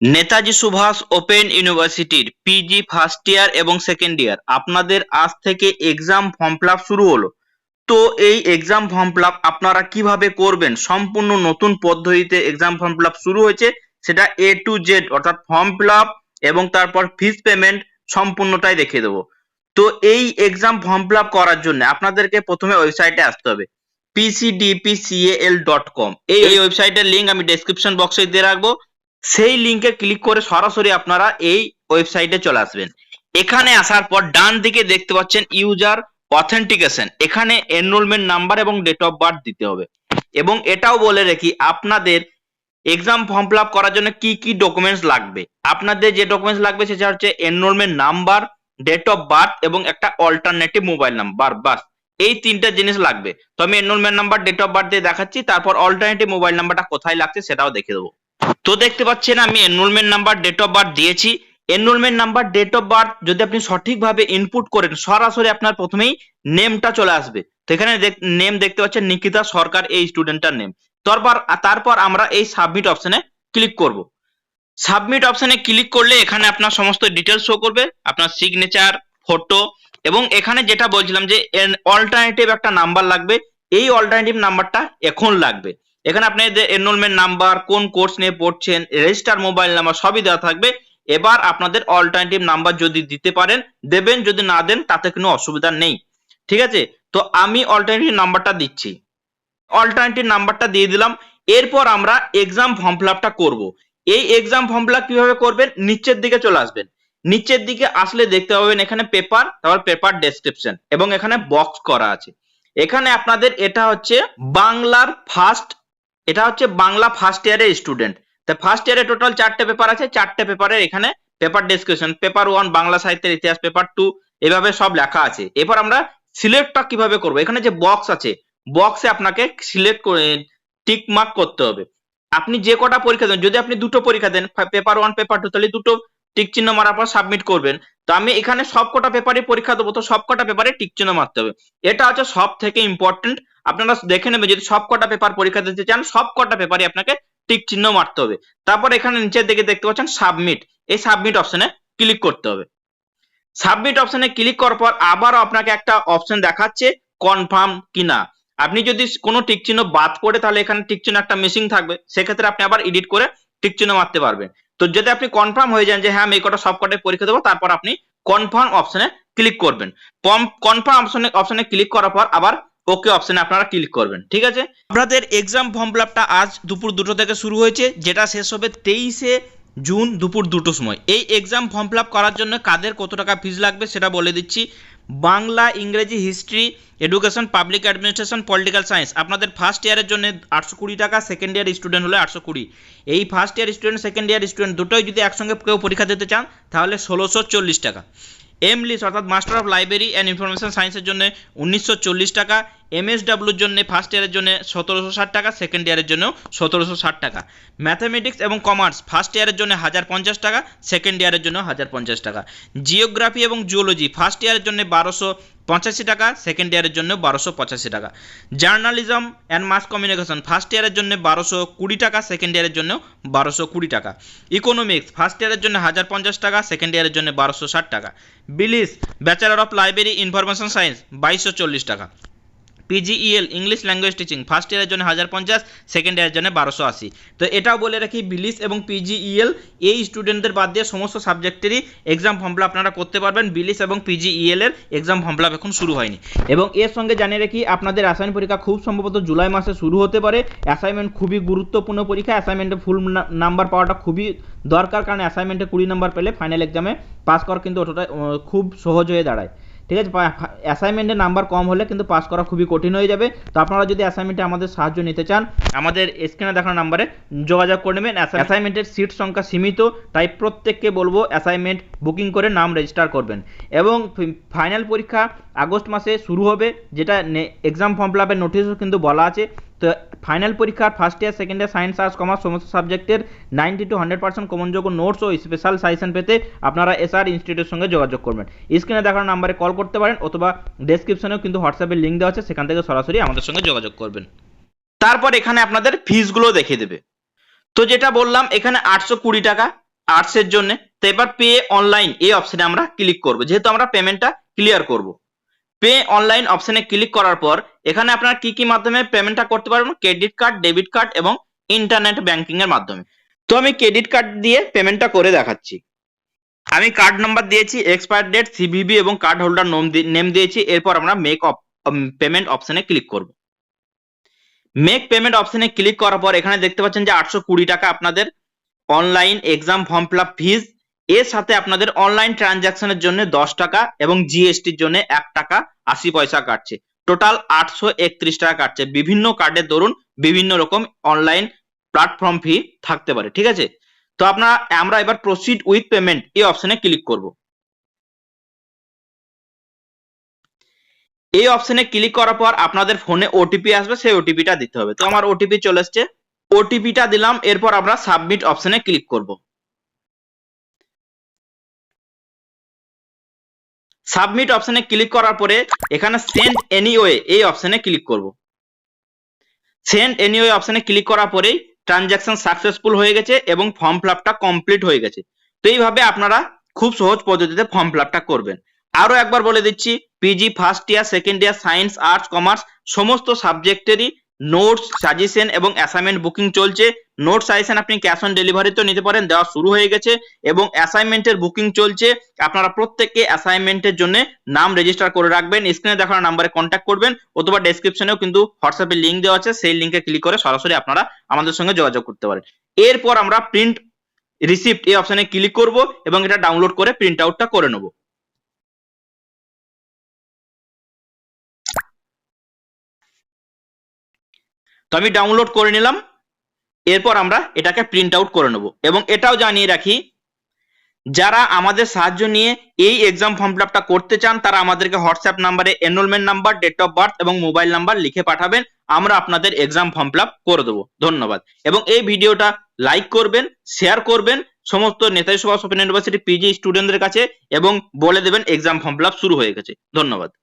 Netaji Subhash open ইউনিভার্সিটির PG first year এবং second ইয়ার। আপনাদের আজ থেকে এক্সাম ফর্ম ফিল শুরু হলো। তো এই এক্সাম ফর্ম ফিল আপনারা কীভাবে করবেন? সম্পূর্ণ নতুন পদ্ধতিতে এক্সাম ফর্ম ফিল শুরু হয়েছে। সেটা এ টু জেড অর্থাৎ ফর্ম ফিল এবং তারপর ফিস পেমেন্ট সম্পূর্ণটাই দেখিয়ে দেবো। তো এই এক্সাম ফর্ম ফিল করার জন্য আপনাদেরকে প্রথমে ওয়েবসাইটে আসতে হবে। Pcdpcal ডট কম এই এই ওয়েবসাইটের লিংক আমি ডেসক্রিপশন বক্সে দিয়ে রাখব। সেই লিংকে ক্লিক করে সরাসরি আপনারা এই ওয়েবসাইটে চলে আসবেন। এখানে আসার পর ডান দিকে দেখতে পাচ্ছেন ইউজার অথেন্টিকেশন এখানে এনরোলমেন্ট নাম্বার এবং ডেট অফ বার্থ দিতে হবে। এবং এটাও বলে রাখি, আপনাদের এক্সাম ফর্ম ফিল করার জন্য কি কি ডকুমেন্টস লাগবে? আপনাদের যে ডকুমেন্টস লাগবে সেটা হচ্ছে enrolment number date of birth এবং একটা অল্টারনেটিভ মোবাইল নাম্বার বাস। এই তিনটা জিনিস লাগবে। তো আমি enrolment number date of birth দিয়ে দেখাচ্ছি, তারপর অল্টারনেটিভ মোবাইল নাম্বারটা কোথায় লাগছে সেটাও দেখে দেবো। তো দেখতে পাচ্ছেন আমি enrolment number date of birth দিয়েছি। Enrolment number date of birth যদি আপনি সঠিকভাবে ইনপুট করেন, সরাসরি আপনার প্রথমেই নেমটা চলে আসবে। তো এখানে নেম দেখতে পাচ্ছেন, নিকিতা সরকার, এই স্টুডেন্টটার নেম তারপর তারপর আমরা এই সাবমিট অপশনে ক্লিক করব। সাবমিট অপশনে ক্লিক করলে এখানে আপনার সমস্ত ডিটেলস শো করবে, আপনার সিগনেচার ফটো এবং এখানে যেটা বলছিলাম যে অল্টারনেটিভ একটা নাম্বার লাগবে। এই অল্টারনেটিভ নাম্বারটা এখন লাগবে। এখানে আপনাদের এনরোলমেন্ট নাম্বার কোন কোর্স নিয়ে পড়ছেন রেজিস্টার মোবাইল নাম্বার সবই দেওয়া থাকবে। এবার আপনাদের অল্টারনেটিভ নাম্বার যদি দিতে পারেন, দেবেন, যদি না দেন, তাতে কোনো অসুবিধা নেই। ঠিক আছে? তো আমি অল্টারনেটিভ নাম্বারটা দিচ্ছি। অল্টারনেটিভ নাম্বারটা দিয়ে দিলাম। এরপর আমরা এক্সাম ফর্ম ফিল আপটা করব। এই এক্সাম ফর্ম ফিল কীভাবে করবেন? নিচের দিকে চলে আসবেন। নিচের দিকে আসলে দেখতে পাবেন এখানে পেপার তারপর পেপার ডেসক্রিপশন এবং এখানে বক্স করা আছে। এখানে আপনাদের এটা হচ্ছে বাংলার ফার্স্ট এটা হচ্ছে বাংলা ফার্স্ট ইয়ারের স্টুডেন্ট তা ফার্স্ট ইয়ারে টোটাল চারটে পেপার আছে, চারটে পেপারের এখানে paper description paper one Bangla সাহিত্যের ইতিহাস পেপার টু এভাবে সব লেখা আছে। এরপর আমরা সিলেক্টটা কীভাবে করব? এখানে যে বক্স আছে বক্সে আপনাকে সিলেক্ট করে টিক মার্ক করতে হবে। আপনি যে কটা পরীক্ষা দেন, যদি আপনি দুটো পরীক্ষা দেন পেপার ওয়ান পেপার টু তাহলে দুটো টিক চিহ্ন মারার পর সাবমিট করবেন। তো আমি এখানে সব কটা পেপারে পরীক্ষা দেবো, তো সব কটা পেপারে টিক চিহ্ন মারতে হবে। এটা হচ্ছে সব থেকে ইম্পর্টেন্ট আপনারা দেখে নেবেন, যদি সব কটা পেপার পরীক্ষা দিতে চান সব কটা পেপারে আপনাকে টিক চিহ্ন মারতে হবে। তারপর এখানে নিচের দিকে দেখতে পাচ্ছেন সাবমিট এই সাবমিট অপশনে ক্লিক করতে হবে। সাবমিট অপশনে ক্লিক করার পর আবারও আপনাকে একটা অপশন দেখাচ্ছে কনফার্ম কিনা। আপনি যদি কোনো টিক চিহ্ন বাদ পড়ে, তাহলে এখানে টিক চিহ্ন একটা মিসিং থাকবে। সেক্ষেত্রে আপনি আবার এডিট করে টিক চিহ্ন মারতে পারবেন। তো যদি আপনি কনফার্ম হয়ে যান যে হ্যাঁ আমি এই কটা সব কটাই পরীক্ষা দেবো, তারপর আপনি কনফার্ম অপশনে ক্লিক করবেন। কনফার্ম অপশনে অপশনে ক্লিক করার পর আবার ওকে অপশনে আপনারা ক্লিক করবেন, ঠিক আছে? আপনাদের এক্সাম ফর্ম ফিল আজ দুপুর দুটো থেকে শুরু হয়েছে, যেটা শেষ হবে তেইশে জুন দুপুর দুটোর সময়। এই এক্সাম ফর্ম ফিল করার জন্য কাদের কত টাকা ফিজ লাগবে সেটা বলে দিচ্ছি। বাংলা, ইংরেজি history education public administration political science আপনাদের ফার্স্ট ইয়ারের জন্য আটশো কুড়ি টাকা সেকেন্ড ইয়ার স্টুডেন্ট হলে আটশো কুড়ি। এই first year student second year student দুটোই যদি একসঙ্গে কেউ পরীক্ষা দিতে চান, তাহলে ষোলোশো চল্লিশ টাকা। এমলিস অর্থাৎ master of library and information সায়েন্সের জন্য উনিশশো চল্লিশ টাকা এমএসডাব্লিউর জন্য ফার্স্ট ইয়ারের জন্য সতেরোশো ষাট টাকা সেকেন্ড ইয়ারের জন্য সতেরোশো ষাট টাকা। ম্যাথামেটিক্স এবং কমার্স ফার্স্ট ইয়ারের জন্য হাজার পঞ্চাশ টাকা সেকেন্ড ইয়ারের জন্য হাজার পঞ্চাশ টাকা। জিওগ্রাফি এবং জুওলজি ফার্স্ট ইয়ারের জন্য বারোশো পঁচাশি টাকা সেকেন্ড ইয়ারের জন্য বারোশো পঁচাশি টাকা। Journalism and mass communication first ইয়ারের জন্য বারোশো কুড়ি টাকা সেকেন্ড ইয়ারের জন্য বারোশো কুড়ি টাকা। ইকোনমিক্স ফার্স্ট ইয়ারের জন্য হাজার পঞ্চাশ টাকা সেকেন্ড ইয়ারের জন্য বারোশো ষাট টাকা। BLIS bachelor of library information science বাইশশো চল্লিশ টাকা। PGEL English language teaching first ইয়ারের জন্য হাজার পঞ্চাশ সেকেন্ড ইয়ারের জন্য বারোশো আশি। তো এটাও বলে রাখি বিলিস এবং পিজিইএল এই স্টুডেন্টদের বাদ দিয়ে সমস্ত সাবজেক্টেরই এক্সাম ফর্ম আপনারা করতে পারবেন। বিলিস এবং পিজিইএল এর এক্সাম ফর্ম এখন শুরু হয়নি। এবং এর সঙ্গে জানিয়ে রাখি, আপনাদের অ্যাসাইনমেন্ট পরীক্ষা খুব সম্ভবত জুলাই মাসে শুরু হতে পারে। অ্যাসাইনমেন্ট খুবই গুরুত্বপূর্ণ পরীক্ষা। অ্যাসাইনমেন্টে ফুল নাম্বার পাওয়াটা খুবই দরকার। কারণ অ্যাসাইনমেন্টে কুড়ি নাম্বার পেলে ফাইনাল এক্সামে পাস করা কিন্তু ওটা খুব সহজ হয়ে দাঁড়ায়। ঠিক আছে? অ্যাসাইনমেন্টের নাম্বার কম হলে কিন্তু পাস করা খুবই কঠিন হয়ে যাবে। তো আপনারা যদি অ্যাসাইনমেন্টে আমাদের সাহায্য নিতে চান, আমাদের স্ক্রিনে দেখানো নাম্বারে যোগাযোগ করে নেবেন। অ্যাসাইনমেন্টের সিট সংখ্যা সীমিত, তাই প্রত্যেককে বলব অ্যাসাইনমেন্ট বুকিং করে নাম রেজিস্টার করবেন। এবং ফাইনাল পরীক্ষা আগস্ট মাসে শুরু হবে, যেটা এক্সাম ফর্ম ফিল নোটিশও কিন্তু বলা আছে। তো ফাইনাল পরীক্ষার first year second year science arts commerce সমস্ত সাবজেক্টের নাইনটি টু হান্ড্রেড পার্সেন্ট কমনযোগ্য নোটস ও স্পেশাল সাজেশন পেতে আপনারা এসআর ইনস্টিটিউটের সঙ্গে যোগাযোগ করবেন। স্ক্রিনে দেখানো নাম্বারে কল করতে পারেন অথবা ডেসক্রিপশনেও কিন্তু হোয়াটসঅ্যাপের লিঙ্ক দেওয়া আছে, সেখান থেকে সরাসরি আমাদের সঙ্গে যোগাযোগ করবেন। তারপর এখানে আপনাদের ফিসগুলো দেখিয়ে দেবে। তো যেটা বললাম, এখানে আটশো কুড়ি টাকা আর্টসের জন্য। তো এবার পে অনলাইন এই অপশনে আমরা ক্লিক করব। যেহেতু আমরা পেমেন্টটা ক্লিয়ার করব। পে অনলাইন অপশনে ক্লিক করার পর, এখানে আপনারা কি কি মাধ্যমে পেমেন্টটা করতে পারবেন? ক্রেডিট কার্ড ডেবিট কার্ড এবং ইন্টারনেট ব্যাংকিং এর মাধ্যমে। তো আমি ক্রেডিট কার্ড দিয়ে পেমেন্টটা করে দেখাচ্ছি। আমি কার্ড নাম্বার দিয়েছি এক্সপায়ার ডেট সিভিভি এবং কার্ড হোল্ডার নেম দিয়েছি, এরপর আমরা মেক পেমেন্ট অপশনে ক্লিক করব। মেক পেমেন্ট অপশনে ক্লিক করার পর, এখানে দেখতে পাচ্ছেন যে আটশো কুড়ি টাকা আপনাদের online exam form fill up fees এর সাথে আপনাদের অনলাইন ট্রানজাকশনের জন্য দশ টাকা এবং জিএসটির জন্য এক টাকা আশি পয়সা কাটছে। টোটাল আটশো একত্রিশ টাকা কাটছে। বিভিন্ন কার্ডের দরুন বিভিন্ন রকম অনলাইন প্ল্যাটফর্ম ফি থাকতে পারে, ঠিক আছে? তো আপনারা, আমরা এবার প্রসিড উইথ পেমেন্ট এই অপশনে ক্লিক করব। এই অপশনে ক্লিক করার পর আপনাদের ফোনে ওটিপি আসবে, সেই ওটিপিটা দিতে হবে। তো আমার ওটিপি চলে এসছে। ওটিপিটা দিলাম, এরপর আমরা সাবমিট অপশনে ক্লিক করব। সাবমিট অপশনে ক্লিক করার পরে এখানে সেন্ড এনিওয়ে এই অপশনে ক্লিক করব। সেন্ড এনিওয়ে অপশনে ক্লিক করার পরেই ট্রানজাকশন সাকসেসফুল হয়ে গেছে এবং ফর্ম ফিল কমপ্লিট হয়ে গেছে। তো এইভাবে আপনারা খুব সহজ পদ্ধতিতে ফর্ম ফিল করবেন। আরও একবার বলে দিচ্ছি PG first year second year science arts commerce সমস্ত সাবজেক্টেরই নোটস, সাজেশন এবং অ্যাসাইনমেন্ট বুকিং চলছে। নোট সাজেশন আপনি ক্যাশ অন ডেলিভারিতেও নিতে পারেন, দেওয়া শুরু হয়ে গেছে এবং অ্যাসাইনমেন্টের বুকিং চলছে। আপনারা প্রত্যেককে অ্যাসাইনমেন্টের জন্য নাম রেজিস্টার করে রাখবেন। স্ক্রিনে দেখানো নাম্বারে কন্ট্যাক্ট করবেন, অথবা ডেসক্রিপশনেও কিন্তু হোয়াটসঅ্যাপে লিঙ্ক দেওয়া আছে। সেই লিঙ্কে ক্লিক করে সরাসরি আপনারা আমাদের সঙ্গে যোগাযোগ করতে পারেন। এরপর আমরা প্রিন্ট রিসিপ্ট এই অপশনে ক্লিক করব এবং এটা ডাউনলোড করে প্রিন্ট আউটটা করে নেব। তো আমি ডাউনলোড করে নিলাম, এরপর আমরা এটাকে প্রিন্ট আউট করে নেব এবং এটাও জানিয়ে রাখি, যারা আমাদের সাহায্য নিয়ে এই এক্সাম ফর্ম ফিল করতে চান, তারা আমাদেরকে হোয়াটসঅ্যাপ নাম্বারে enrolment number date of birth এবং মোবাইল নাম্বার লিখে পাঠাবেন, আমরা আপনাদের এক্সাম ফর্ম ফিল করে দেবো। ধন্যবাদ। এবং এই ভিডিওটা লাইক করবেন শেয়ার করবেন, সমস্ত Netaji Subhas open university PG স্টুডেন্টদের কাছে এবং বলে দেবেন এক্সাম ফর্ম ফিল শুরু হয়ে গেছে। ধন্যবাদ।